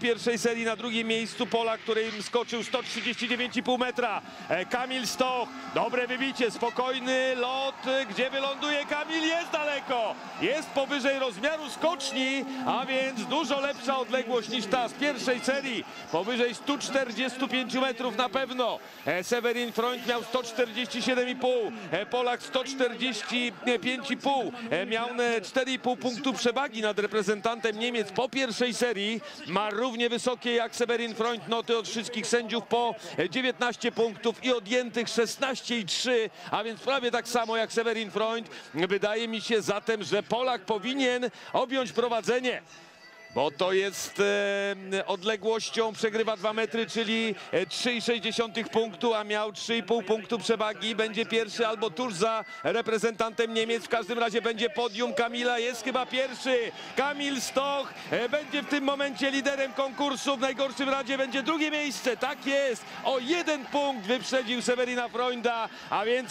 pierwszej serii na drugim miejscu Polak, który skoczył 139,5 metra. E, Kamil Stoch, dobre wybicie, spokojny lot. Gdzie wyląduje Kamil? Jest daleko. Jest powyżej rozmiaru skoczni, a więc dużo lepsza odległość niż ta z pierwszej serii. Powyżej 145 metrów na pewno. E, Severin Freund miał 147,5, e, Polak 145,5. E, Miał e, 4,5 punktu przewagi nad reprezentantem Niemiec po pierwszej serii. Ma równie wysokie jak Severin Freund noty od wszystkich sędziów po e, 19 punktów i odjętych 16,3, a więc prawie tak samo jak Severin Freund. Wydaje mi się zatem, że Polak powinien objąć prowadzenie. Bo to jest e, odległością, przegrywa 2 metry, czyli e, 3,6 punktu, a miał 3,5 punktu przewagi. Będzie pierwszy albo tuż za reprezentantem Niemiec. W każdym razie będzie podium Kamila, jest chyba pierwszy. Kamil Stoch e, będzie w tym momencie liderem konkursu. W najgorszym razie będzie drugie miejsce. Tak jest. O jeden punkt wyprzedził Severina Freunda, a więc